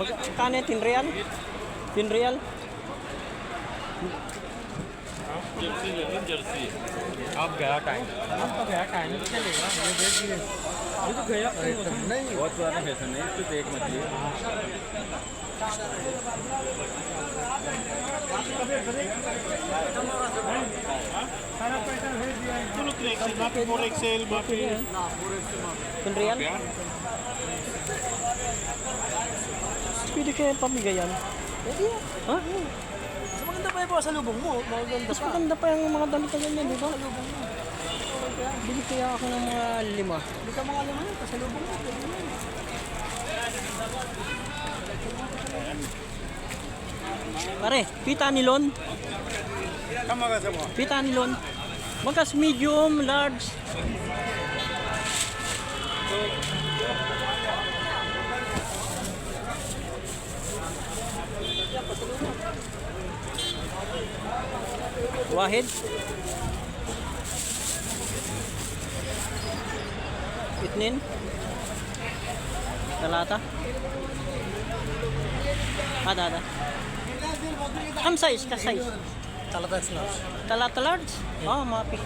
Magkano yan? 10 real? 10 real? Jersey ले लो जर्सी आप गया टाइम आपका गया टाइम चलेगा ये देखिए ये तो गया नहीं बहुत पुराना फ़ैशन है मछली है दोनों three Pwede kaya pamigayan? Pwede yan. Ha? Mas maganda pa yung sa lubong mo. Maganda Mas pa. maganda pa yung mga damit na ganyan, di ba? Lubong mo. Bili kaya ako ng mga lima. Hindi ka mga laman. Sa lubong mo. Pwede yan. Pare, pita nilon. Pita nilon. Magkas medium, large. Wahid. Itnin. Talata. Ada ada. Kam size ka size? Talagang slash. Talata large? Oh, mapi.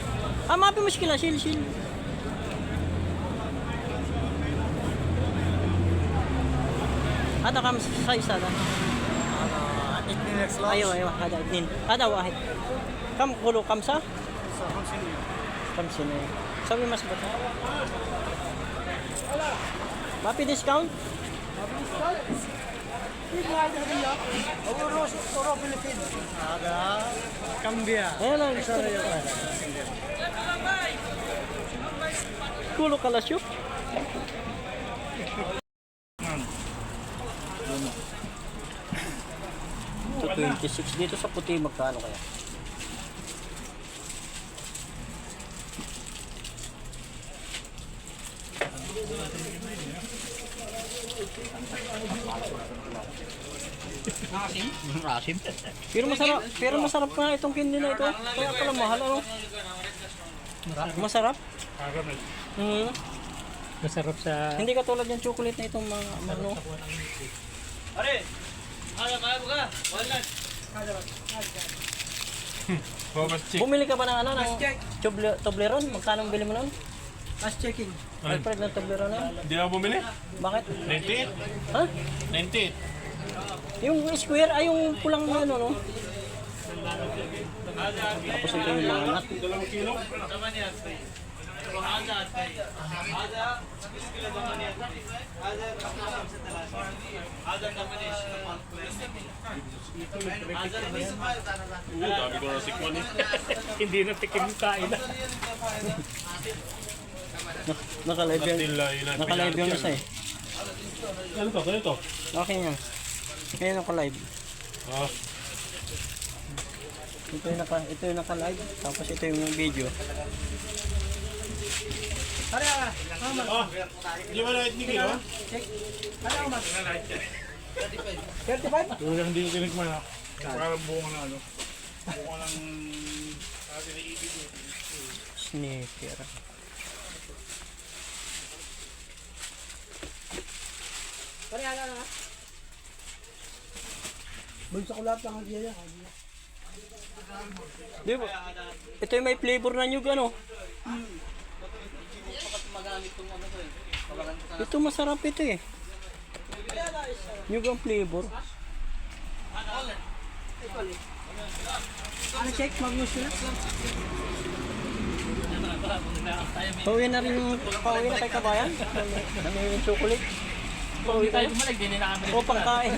Ah, mapi muskila sil sil. Ada kam size ada. Igninex slash. Ayo ayo ada nin. Ada wahid. Kam kulo kam sa? Sa Hansin yun. Kam sini. Sabi mas bata. Mapi discount? Oro, Oro, Philippines. Ada. Cambia. Ayan lang. Kulo kalasyo. Ito 26 dito sa puti magkano kaya? Nakasim? Nakasim. pero masarap, pero masarap na itong candy na ito. Kaya pala mahal ano. Masarap? Mm. Masarap sa... Hindi katulad yung chocolate na itong mga ano. Are! Kaya kaya mo ka? Walnut. Bumili ka ba ng ano ng Toblerone? Magkano bili mo noon? Last checking. Alfred ng Toblerone na? Di ako bumili? Bakit? 98 Ha? 98 Yung square ay yung pulang na ano no? Tapos ito yung mga nut. Dalawang kilo Oo, dami ko na sikwan eh. hindi na tikim kain na Naka-live yan. Nila, yun ang Naka-live yung isa eh. Ano to? Ano to? Okay yan. Kaya naka-live. Ah, Ito yung naka ito yung naka-live. Tapos ito yung video. Pare, ah. ah, di ba na ni kilo? Ano ang mas? 35? Yung hindi ko tinikman ha. Parang bunga na ano. Bunga ng atin na ibig. Sneaker. Pare, ano na? Bulsa ko lahat ng hadiya yan. Di ba? Ito yung may flavor na nyug ano. Ito masarap ito eh. Nyug ang flavor. Ano check? Magnus sila? Pauwi na rin yung pauwi na kay kabayan. Ano yung chocolate? Pauwi tayo. bumalik din na kami O pangkain.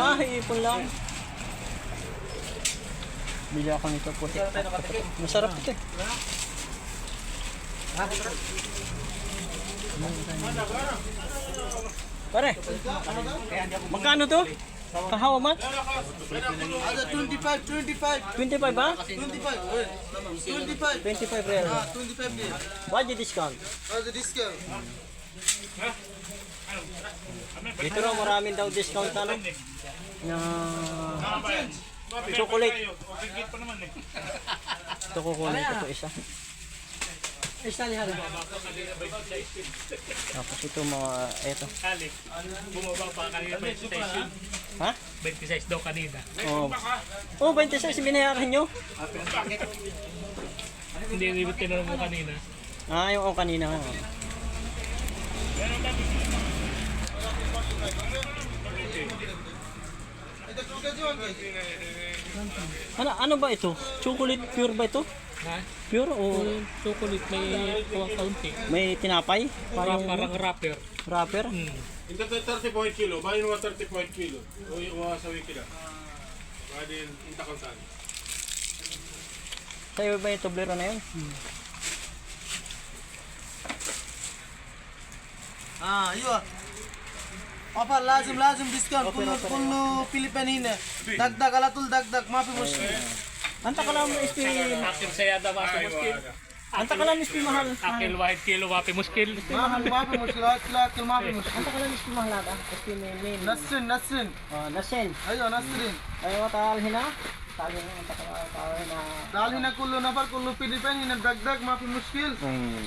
Ah, ipon lang. Bili ako nito puti. Masarap ito eh. Pare, magkano to? Kahawa mat? Ada 25, 25, 25 ba? 25. eh, 25. 25 real. Ah, 25 din. Budget discount. Ada discount. Dito raw maraming daw discount ano. Na chocolate. Gigit pa naman eh. Ito kukunin ko to isa. Isali hala. Tapos ito mga. Ali, bumaba pa kanina 26 yun. Ha? 26 daw kanina. Oh. oh, 26 binayaran nyo? Hindi, hindi tinanong mo kanina. Ah, yung oh, kanina. Oh. Ano, ano ba ito? Chocolate pure ba ito? Ha? Pure o chocolate may kuha kaunti. May tinapay? Parang, parang wrapper. Wrapper? Hmm. Ito 35 kilo. Bayan mo 35 kilo. Uy, uwa sa wiki na. Bayan, inta ko saan. Sa ba yung tablero na yun? Hmm. Ah, yun ah. Offer লাজুম লাজুম discount kullu kullu Philippine hina. Dagdag alatul dagdag mafi mushkil. Anta ka lang SP Akil sayada mafi mushkil. Anta ka lang SP mahal. Akil wahid kilo mafi mushkil. Mahal mafi mushkil. Akil akil mafi mushkil. Anta ka lang SP mahal ada. SP main main. Nasrin Nasrin. Oh Nasrin. Ayo Nasrin. Ayo tal hina. Tal hina anta ka lang tal hina. Tal hina dagdag mafi mushkil. Hmm.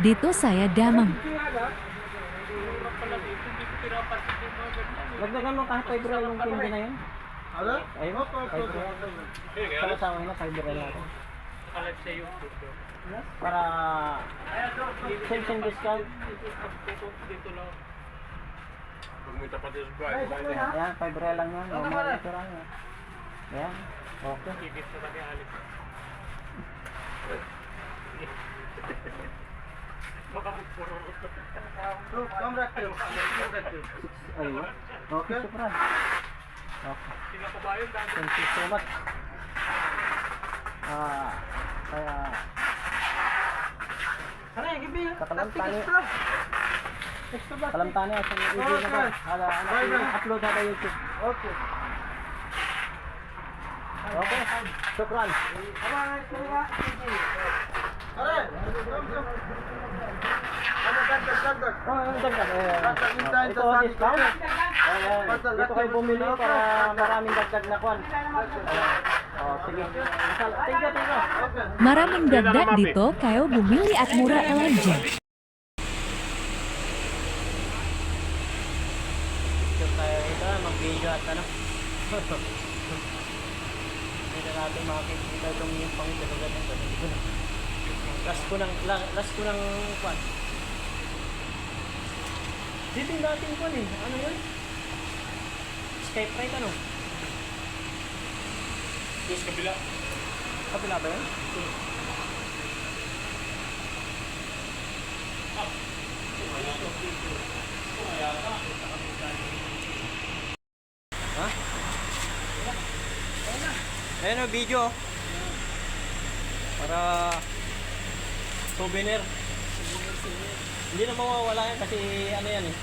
Dito saya damang. Dagdagan mo kahit 5 real yung candy na yun. ada Ayun, 5 real. Sama-sama yun na 5 real natin. Sa YouTube. Para same same discount. Dito lang. Pag may tapat yung buhay. Ayan, 5 real lang yan. Normal ito lang yan. Ayan. Okay. Ibig sa kanya alis. Baka puro. तो कम रखते हो कम रखते हो Ayun. Okay, super. Okay. Pinakabayan dahil Thank you so much. Ah, kaya अरे ये भी Kakalam tani. Extra बात Kalam tani sa video na ba? Hala, ano, upload na sa YouTube. Okay Okay. Shukran. अरे Ito, sa discount. Ayan. Dito kayo bumili para maraming dagdag na kwan. Oh, sige. Thank you. Maraming dagdag dito kayo bumili at murah elanj. Picture tayo ito, mag-video at ano. Hindi na natin makikita itong yung pangitulugan nito. Last ko ng, la- last ko ng kwan. Dito yung dating kwan eh. Ano yun? Skype right ano? Tapos kabila. Kapila ba yun? Ha? Ayan o, video. Para souvenir. Hindi na mawawala yan kasi ano yan eh.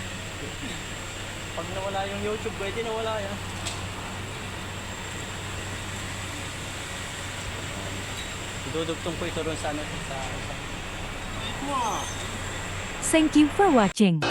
Pag nawala yung YouTube, pwede nawala yan. Idudugtong ko ito ron sa ano. Sa, sa... Thank you for watching.